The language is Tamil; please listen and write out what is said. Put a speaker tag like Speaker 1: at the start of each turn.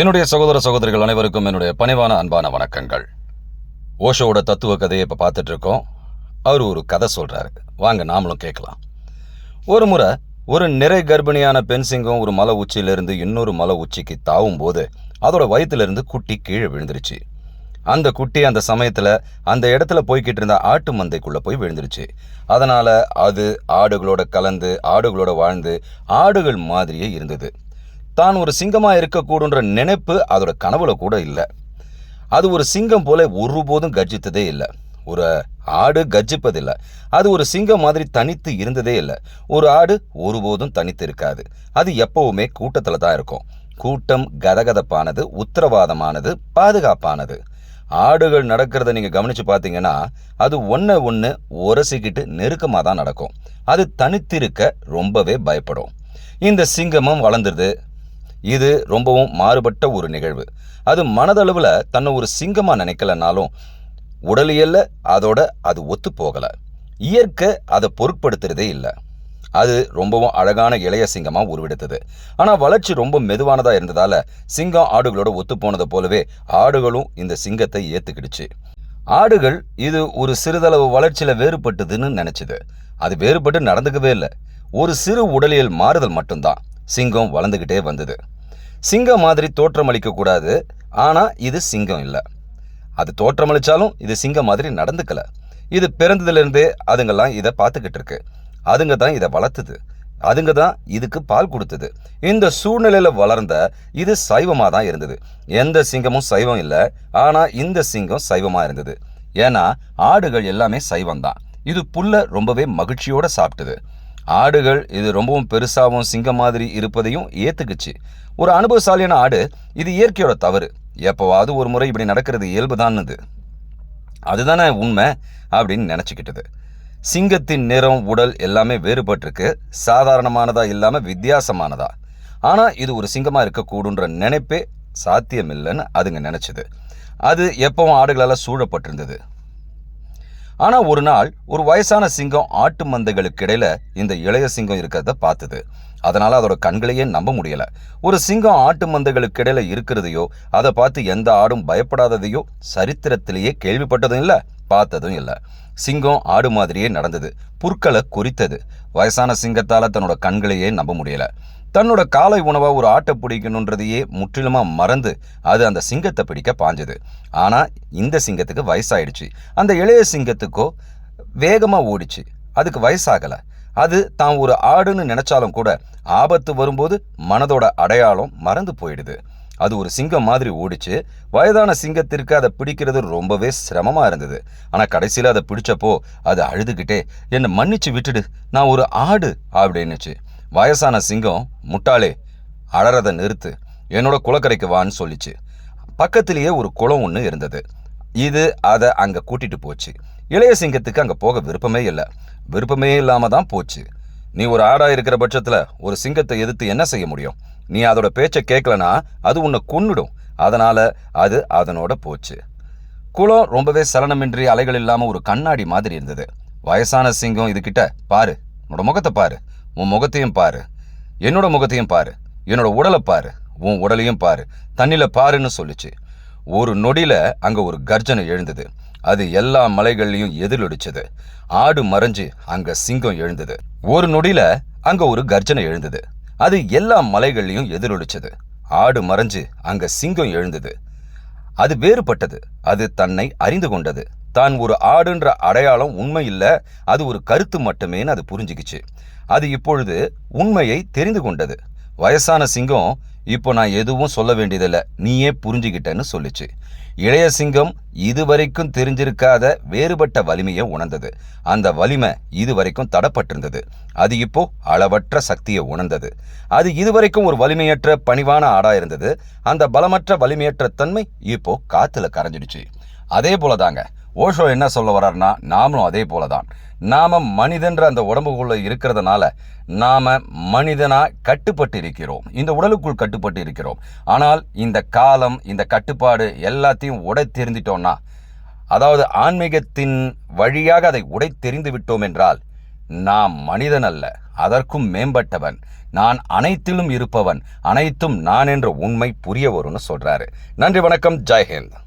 Speaker 1: என்னுடைய சகோதர சகோதரிகள் அனைவருக்கும் என்னுடைய பணிவான அன்பான வணக்கங்கள். ஓஷோவோட தத்துவ கதையை இப்போ பார்த்துட்டு இருக்கோம் அவர் ஒரு கதை சொல்கிறாரு வாங்க நாமளும் கேட்கலாம். ஒரு முறை ஒரு நிறை கர்ப்பிணியான பெண் சிங்கம் ஒரு மலை உச்சியிலிருந்து இன்னொரு மலை உச்சிக்கு தாவும் போது அதோட வயிற்றிலிருந்து குட்டி கீழே விழுந்துருச்சு. அந்த குட்டி அந்த சமயத்தில் அந்த இடத்துல போய்கிட்டு இருந்த ஆட்டு மந்தைக்குள்ளே போய் விழுந்துருச்சு. அதனால் அது ஆடுகளோட கலந்து ஆடுகளோட வாழ்ந்து ஆடுகள் மாதிரியே இருந்தது. தான் ஒரு சிங்கமாக இருக்கக்கூடுன்ற நினைப்பு அதோட கனவுல கூட இல்லை. அது ஒரு சிங்கம் போல ஒருபோதும் கர்ஜித்ததே இல்லை. ஒரு ஆடு கர்ஜிப்பதில்லை அது ஒரு சிங்கம் மாதிரி தனித்து இருந்ததே இல்லை. ஒரு ஆடு ஒருபோதும் தனித்து இருக்காது. அது எப்பவுமே கூட்டத்தில் தான் இருக்கும். கூட்டம் கதகதப்பானது உத்தரவாதமானது பாதுகாப்பானது. ஆடுகள் நடக்கிறத நீங்கள் கவனித்து பார்த்தீங்கன்னா அது ஒன்று ஒன்று உரசிக்கிட்டு நெருக்கமாக தான் நடக்கும். அது தனித்திருக்க ரொம்பவே பயப்படும். இந்த சிங்கமும் வளர்ந்துருது. இது ரொம்பவும் மாறுபட்ட ஒரு நிகழ்வு. அது மனதளவில் தன்னை ஒரு சிங்கமாக நினைக்கலனாலும் உடலியல்ல அதோட அது ஒத்து போகலை இயற்கை அதை பொருட்படுத்துறதே இல்லை. அது ரொம்பவும் அழகான இளைய சிங்கமாக உருவெடுத்தது. ஆனால் வளர்ச்சி ரொம்ப மெதுவானதாக இருந்ததால் சிங்கம் ஆடுகளோட ஒத்து போனதை போலவே ஆடுகளும் இந்த சிங்கத்தை ஏற்றுக்கிடுச்சு ஆடுகள் இது ஒரு சிறிதளவு வளர்ச்சியில் வேறுபட்டதுன்னு நினச்சிது. அது வேறுபட்டு நடந்துக்கவே இல்லை. ஒரு சிறு உடலியல் மாறுதல் மட்டும்தான். சிங்கம் வளர்ந்துக்கிட்டே வந்தது. சிங்கம் மாதிரி தோற்றமளிக்க கூடாது. ஆனால் இது சிங்கம் இல்லை. அது தோற்றமளிச்சாலும் இது சிங்கம் மாதிரி நடந்துக்கல. இது பிறந்ததுலேருந்தே அதுங்கெல்லாம் இதை பார்த்துக்கிட்டு இருக்கு. அதுங்க தான் இதை வளர்த்துது. அதுங்க தான் இதுக்கு பால் கொடுத்தது. இந்த சூழ்நிலையில் வளர்ந்த இது சைவமாக தான் இருந்தது. எந்த சிங்கமும் சைவம் இல்லை. ஆனால் இந்த சிங்கம் சைவமாக இருந்தது. ஏன்னா ஆடுகள் எல்லாமே சைவம் தான். இது புல்லை ரொம்பவே மகிழ்ச்சியோட சாப்பிட்டது. ஆடுகள் இது ரொம்பவும் பெருசாகவும் சிங்கம் மாதிரி இருப்பதையும் ஏற்றுக்குச்சு ஒரு அனுபவசாலியான ஆடு இது இயற்கையோட தவறு. எப்போவாவது ஒரு முறை இப்படி நடக்கிறது இயல்புதான்னுது. அதுதானே உண்மை அப்படின்னு நினச்சிக்கிட்டது. சிங்கத்தின் நிறம் உடல் எல்லாமே வேறுபட்டிருக்கு. சாதாரணமானதா இல்லாமல் வித்தியாசமானதா. ஆனால் இது ஒரு சிங்கமாக இருக்கக்கூடுன்ற நினைப்பே சாத்தியமில்லைன்னு அதுங்க நினச்சிது. அது எப்பவும் ஆடுகளால் சூழப்பட்டிருந்தது. ஆனால் ஒரு நாள் ஒரு வயசான சிங்கம் ஆட்டு மந்தைகளுக்கு இடையில இந்த இளைய சிங்கம் இருக்கிறத பார்த்தது. அதனால அதோட கண்களையே நம்ப முடியல. ஒரு சிங்கம் ஆட்டு மந்தைகளுக்கு இடையில இருக்கிறதையோ அதை பார்த்து எந்த ஆடும் பயப்படாததையோ சரித்திரத்திலேயே கேள்விப்பட்டதும் இல்லை பார்த்ததும் இல்லை. சிங்கம் ஆடு மாதிரியே நடந்தது. புற்களை குறித்தது. வயசான சிங்கத்தால தன்னோட கண்களையே நம்ப முடியல. தன்னோட காலை உணவாக ஒரு ஆட்டை பிடிக்கணுன்றதையே முற்றிலுமாக மறந்து அது அந்த சிங்கத்தை பிடிக்க பாஞ்சது. ஆனால் இந்த சிங்கத்துக்கு வயசாயிடுச்சு. அந்த இளைய சிங்கத்துக்கோ வேகமாக ஓடிச்சு. அதுக்கு வயசாகலை. அது தான் ஒரு ஆடுன்னு நினச்சாலும் கூட ஆபத்து வரும்போது மனதோட அடையாளம் மறந்து போயிடுது. அது ஒரு சிங்கம் மாதிரி ஓடிச்சு. வயதான சிங்கத்திற்கு அதை பிடிக்கிறது ரொம்பவே சிரமமாக இருந்தது. ஆனால் கடைசியில் அதை பிடிச்சப்போ அது அழுதுகிட்டே என்னை மன்னிச்சு விட்டுடு. நான் ஒரு ஆடு அப்படின்னுச்சு. வயசான சிங்கம் முட்டாளே அழறதை நிறுத்து என்னோட குளக்கரைக்கு வான்னு சொல்லிச்சு. பக்கத்திலேயே ஒரு குளம் ஒன்று இருந்தது. இது அதை அங்கே கூட்டிட்டு போச்சு. இளைய சிங்கத்துக்கு அங்கே போக விருப்பமே இல்லை. விருப்பமே இல்லாமல் தான் போச்சு. நீ ஒரு ஆடா இருக்கிற பட்சத்தில் ஒரு சிங்கத்தை எதிர்த்து என்ன செய்ய முடியும்? நீ அதோட பேச்சை கேட்கலனா அது உன்னை கொன்னுடும். அதனால் அது அதனோட போச்சு. குளம் ரொம்பவே சலனமின்றி அலைகள் இல்லாமல் ஒரு கண்ணாடி மாதிரி இருந்தது. வயசான சிங்கம் இதுகிட்ட பாரு உன்னோட முகத்தை பாரு. உன் முகத்தையும் பாரு. என்னோட முகத்தையும் பாரு. என்னோட உடலை பாரு. உன் உடலையும் பாரு. தண்ணில பாருன்னு சொல்லுச்சு. ஒரு நொடியில அங்க ஒரு கர்ஜனை எழுந்தது. அது எல்லா மலைகள்லையும் எதிரொலிச்சது. ஆடு மறைஞ்சு அங்க சிங்கம் எழுந்தது. ஒரு நொடியில அங்க ஒரு கர்ஜனை எழுந்தது. அது எல்லா மலைகள்லையும் எதிரொலிச்சது. ஆடு மறைஞ்சு அங்க சிங்கம் எழுந்தது. அது வேறுபட்டது. அது தன்னை அறிந்து கொண்டது. தான் ஒரு ஆடுன்ற அடையாளம் உண்மை இல்லை அது ஒரு கருத்து மட்டுமேன்னு அது புரிஞ்சுக்கிச்சு. அது இப்பொழுது உண்மையை தெரிந்து கொண்டது. வயசான சிங்கம் இப்போ நான் எதுவும் சொல்ல வேண்டியதில்லை நீயே புரிஞ்சுக்கிட்டேன்னு சொல்லுச்சு. இளைய சிங்கம் இதுவரைக்கும் தெரிஞ்சிருக்காத வேறுபட்ட வலிமையை உணர்ந்தது. அந்த வலிமை இதுவரைக்கும் தடப்பட்டிருந்தது. அது இப்போ அளவற்ற சக்தியை உணர்ந்தது. அது இதுவரைக்கும் ஒரு வலிமையற்ற பணிவான ஆடா இருந்தது. அந்த பலமற்ற வலிமையற்ற தன்மை இப்போ காத்துல கரைஞ்சிடுச்சு. அதே போலதாங்க ஓஷோ என்ன சொல்ல வர்றாருன்னா நாமளும் அதே போலதான். நாம மனிதன்ற அந்த உடம்புக்குள்ள இருக்கிறதுனால நாம மனிதனா கட்டுப்பட்டு இருக்கிறோம் இந்த உடலுக்குள் கட்டுப்பட்டு இருக்கிறோம் ஆனால் இந்த காலம் இந்த கட்டுப்பாடு எல்லாத்தையும் உடை தெரிந்துட்டோம்னா அதாவது ஆன்மீகத்தின் வழியாக அதை உடை தெரிந்து விட்டோம் என்றால் நாம் மனிதன் அல்ல அதற்கும் மேம்பட்டவன். நான் அனைத்திலும் இருப்பவன் அனைத்தும் நான் என்ற உண்மை புரிய வரும்னு சொல்றாரு. நன்றி வணக்கம் ஜெய்ஹிந்த்